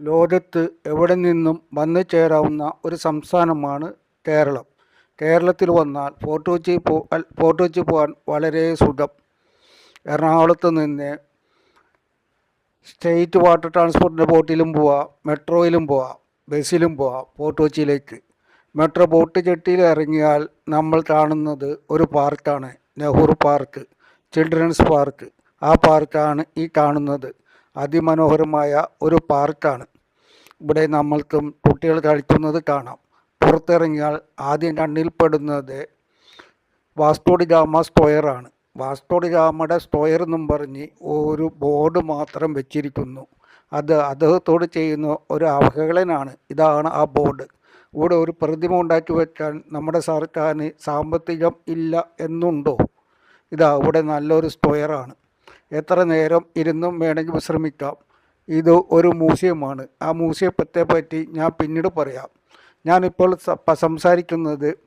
ലോകത്ത് എവിടെ നിന്നും വന്നു ചേരാവുന്ന ഒരു സംസ്ഥാനമാണ് കേരളം. കേരളത്തിൽ വന്നാൽ ഫോർട്ട് കൊച്ചി പോ ഫോർട്ട് കൊച്ചി പോകാൻ വളരെ സുഖം. എറണാകുളത്ത് നിന്ന് സ്റ്റേറ്റ് വാട്ടർ ട്രാൻസ്പോർട്ടിന്റെ ബോട്ടിലും പോവാം മെട്രോയിലും പോവാം ബസ്സിലും പോവാം ഫോർട്ട് കൊച്ചിയിലേക്ക്. മെട്രോ ബോട്ട് ജെട്ടിയിൽ ഇറങ്ങിയാൽ നമ്മൾ കാണുന്നത് ഒരു പാർക്കാണ് നെഹ്റു പാർക്ക് ചിൽഡ്രൻസ് പാർക്ക്. ആ പാർക്കാണ് ഈ കാണുന്നത്. അതിമനോഹരമായ ഒരു പാർക്കാണ്. ഇവിടെ നമ്മൾക്കും കുട്ടികൾ കളിക്കുന്നത് കാണാം. പുറത്തിറങ്ങിയാൽ ആദ്യം കണ്ണിൽപ്പെടുന്നത് വാസ്കോഡി ഗാമ സ്ക്വയറാണ് വാസ്കോഡി ഗാമയുടെ സ്ക്വയർ എന്നും പറഞ്ഞ് ഒരു ബോർഡ് മാത്രം വെച്ചിരിക്കുന്നു. അത് അദ്ദേഹത്തോട് ചെയ്യുന്ന ഒരു അവഹേളനാണ്. ഇതാണ് ആ ബോർഡ്. ഇവിടെ ഒരു പ്രതിമ ഉണ്ടാക്കി വെക്കാൻ നമ്മുടെ സർക്കാരിന് സാമ്പത്തികം ഇല്ല എന്നുണ്ടോ? ഇതാ ഇവിടെ നല്ലൊരു സ്ക്വയറാണ് എത്ര നേരം ഇരുന്നും വേണമെങ്കിൽ വിശ്രമിക്കാം. ഇത് ഒരു മ്യൂസിയമാണ്. ആ മ്യൂസിയത്തെ പറ്റി ഞാൻ പിന്നീട് പറയാം. ഞാനിപ്പോൾ സംസാരിക്കുന്നത്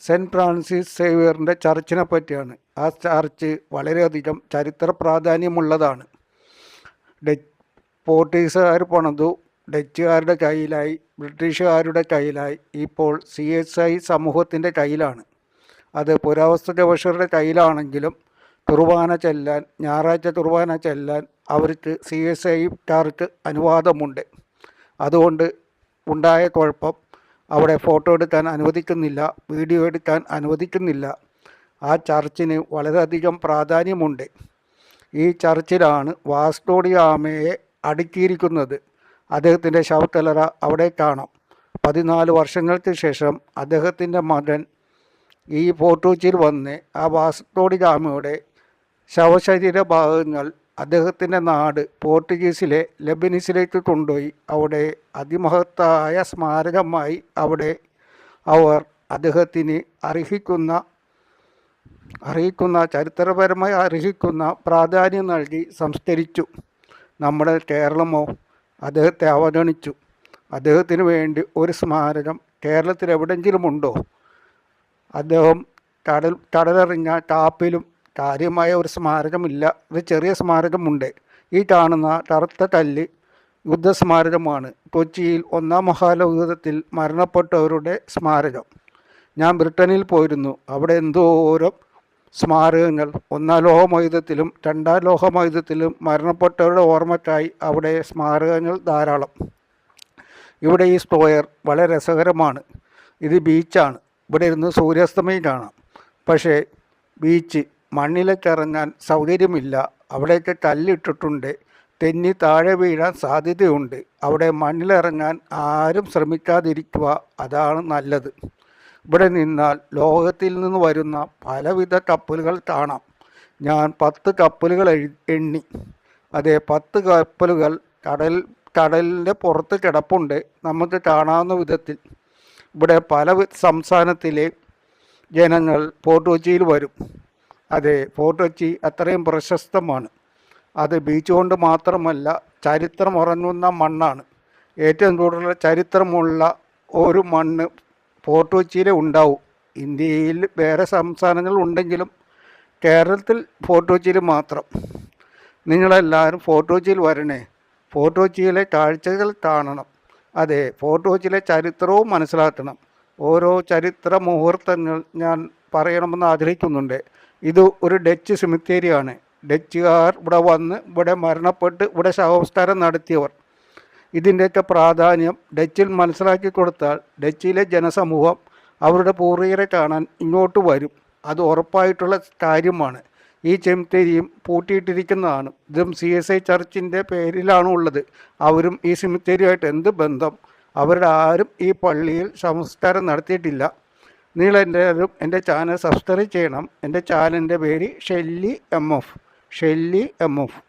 സെന്റ് ഫ്രാൻസിസ് സേവിയറിന്റെ ചർച്ചിനെ പറ്റിയാണ്. ആ ചർച്ച് വളരെയധികം ചരിത്ര പ്രാധാന്യമുള്ളതാണ്. ഡച്ച് പോർട്ടുഗീസുകാർ പണിതു ഡച്ചുകാരുടെ കയ്യിലായി ബ്രിട്ടീഷുകാരുടെ കയ്യിലായി ഇപ്പോൾ സി എസ് ഐ സമൂഹത്തിന്റെ കയ്യിലാണ്. അത് പുരാവസ്തു ഗവേഷകരുടെ കയ്യിലാണെങ്കിലും കുർബാന ചെല്ലാൻ ഞായറാഴ്ച കുർബാന ചെല്ലാൻ അവർക്ക് സി എസ് ഐക്കാർക്ക് അനുവാദമുണ്ട്. അതുകൊണ്ട് ഉണ്ടായ കുഴപ്പം അവിടെ ഫോട്ടോ എടുക്കാൻ അനുവദിക്കുന്നില്ല വീഡിയോ എടുക്കാൻ അനുവദിക്കുന്നില്ല. ആ ചർച്ചിന് വളരെയധികം പ്രാധാന്യമുണ്ട്. ഈ ചർച്ചിലാണ് വാസ്തോഡിയാമയെ അടുക്കിയിരിക്കുന്നത്. അദ്ദേഹത്തിന്റെ ശവക്കലറ അവിടെ കാണാം. പതിനാല് വർഷങ്ങൾക്ക് ശേഷം അദ്ദേഹത്തിന്റെ മകൻ ഈ ഫോട്ടോച്ചിൽ വന്ന് ആ വാസ്കോഡി ഗാമയുടെ ശവശരീര ഭാഗങ്ങൾ അദ്ദേഹത്തിന്റെ നാട് പോർട്ടുഗീസിലെ ലെബനീസിലേക്ക് കൊണ്ടുപോയി. അവിടെ അതിമഹത്തായ സ്മാരകമായി അവിടെ അവർ അദ്ദേഹത്തിന് അർഹിക്കുന്ന അർഹിക്കുന്ന ചരിത്രപരമായി അർഹിക്കുന്ന പ്രാധാന്യം നൽകി സംസ്കരിച്ചു. നമ്മുടെ കേരളമോ അദ്ദേഹത്തെ അവഗണിച്ചു. അദ്ദേഹത്തിന് വേണ്ടി ഒരു സ്മാരകം കേരളത്തിൽ എവിടെയെങ്കിലും ഉണ്ടോ? അദ്ദേഹം കടൽ കടലെറിഞ്ഞ ടാപ്പിലും കാര്യമായ ഒരു സ്മാരകമില്ല. ഒരു ചെറിയ സ്മാരകമുണ്ട്. ഈ കാണുന്ന കറുത്ത കല്ല് യുദ്ധസ്മാരകമാണ്. കൊച്ചിയിൽ ഒന്നാം മഹാലോകത്തിൽ മരണപ്പെട്ടവരുടെ സ്മാരകം. ഞാൻ ബ്രിട്ടനിൽ പോയിരുന്നു. അവിടെ എന്തോരം സ്മാരകങ്ങൾ. ഒന്നാം ലോഹമായുധത്തിലും രണ്ടാം ലോഹമായുധത്തിലും മരണപ്പെട്ടവരുടെ ഓർമ്മയ്ക്കായി അവിടെ സ്മാരകങ്ങൾ ധാരാളം. ഇവിടെ ഈ സ്ക്വയർ വളരെ രസകരമാണ്. ഇത് ബീച്ചാണ്. ഇവിടെ ഇരുന്ന് സൂര്യാസ്തമയം കാണാം. പക്ഷേ ബീച്ച് മണ്ണിലേക്ക് ഇറങ്ങാൻ സൗകര്യമില്ല. അവിടേക്ക് കല്ലിട്ടിട്ടുണ്ട്. തെന്നി താഴെ വീഴാൻ സാധ്യതയുണ്ട്. അവിടെ മണ്ണിലിറങ്ങാൻ ആരും ശ്രമിക്കാതിരിക്കുക അതാണ് നല്ലത്. ഇവിടെ നിന്നാൽ ലോകത്തിൽ നിന്ന് വരുന്ന പലവിധ കപ്പലുകൾ കാണാം. ഞാൻ പത്ത് കപ്പലുകൾ എണ്ണി. അതേ പത്ത് കപ്പലുകൾ കടൽ കടലിന്റെ പുറത്ത് കിടപ്പുണ്ട്. നമുക്ക് കാണാവുന്ന വിധത്തിൽ. ഇവിടെ പല സംസ്ഥാനത്തിലെ ജനങ്ങൾ പോർട്ടുകൊച്ചിയിൽ വരും. അതെ ഫോർട്ട് കൊച്ചി അത്രയും പ്രശസ്തമാണ്. അത് ബീച്ച് കൊണ്ട് മാത്രമല്ല ചരിത്രം ഉറങ്ങുന്ന മണ്ണാണ്. ഏറ്റവും കൂടുതൽ ചരിത്രമുള്ള ഒരു മണ്ണ് ഫോർട്ട് കൊച്ചിയിലെ ഉണ്ടാവും. ഇന്ത്യയിൽ വേറെ സംസ്ഥാനങ്ങൾ ഉണ്ടെങ്കിലും കേരളത്തിൽ ഫോർട്ട് കൊച്ചിയിൽ മാത്രം. നിങ്ങളെല്ലാവരും ഫോർട്ട് കൊച്ചിയിൽ വരണേ. ഫോർട്ട് കൊച്ചിയിലെ കാഴ്ചകൾ കാണണം. അതെ ഫോർട്ട് കൊച്ചിയിലെ ചരിത്രവും മനസ്സിലാക്കണം. ഓരോ ചരിത്ര മുഹൂർത്തങ്ങൾ ഞാൻ പറയണമെന്ന് ആഗ്രഹിക്കുന്നുണ്ട്. ഇത് ഒരു ഡച്ച് സെമിത്തേരിയാണ് ഡച്ചുകാർ ഇവിടെ വന്ന് ഇവിടെ മരണപ്പെട്ട് ഇവിടെ ശവസംസ്കാരം നടത്തിയവർ. ഇതിന്റെയൊക്കെ പ്രാധാന്യം ഡച്ചിൽ മനസ്സിലാക്കി കൊടുത്താൽ ഡച്ചിലെ ജനസമൂഹം അവരുടെ പൂർവികരെ കാണാൻ ഇങ്ങോട്ട് വരും. അത് ഉറപ്പായിട്ടുള്ള കാര്യമാണ്. ഈ ചെമിത്തേരിയും പൂട്ടിയിട്ടിരിക്കുന്നതാണ്. ഇതും സി എസ് ഐ ചർച്ചിന്റെ പേരിലാണ് ഉള്ളത്. അവരും ഈ സെമിത്തേരിയുമായിട്ട് എന്ത് ബന്ധം? അവരുടെ ആരും ഈ പള്ളിയിൽ സംസ്കാരം നടത്തിയിട്ടില്ല. നിങ്ങൾ എന്റെ എന്റെ ചാനൽ സബ്സ്ക്രൈബ് ചെയ്യണം. എന്റെ ചാനലിന്റെ പേര് Shelly M F. Shelly M F.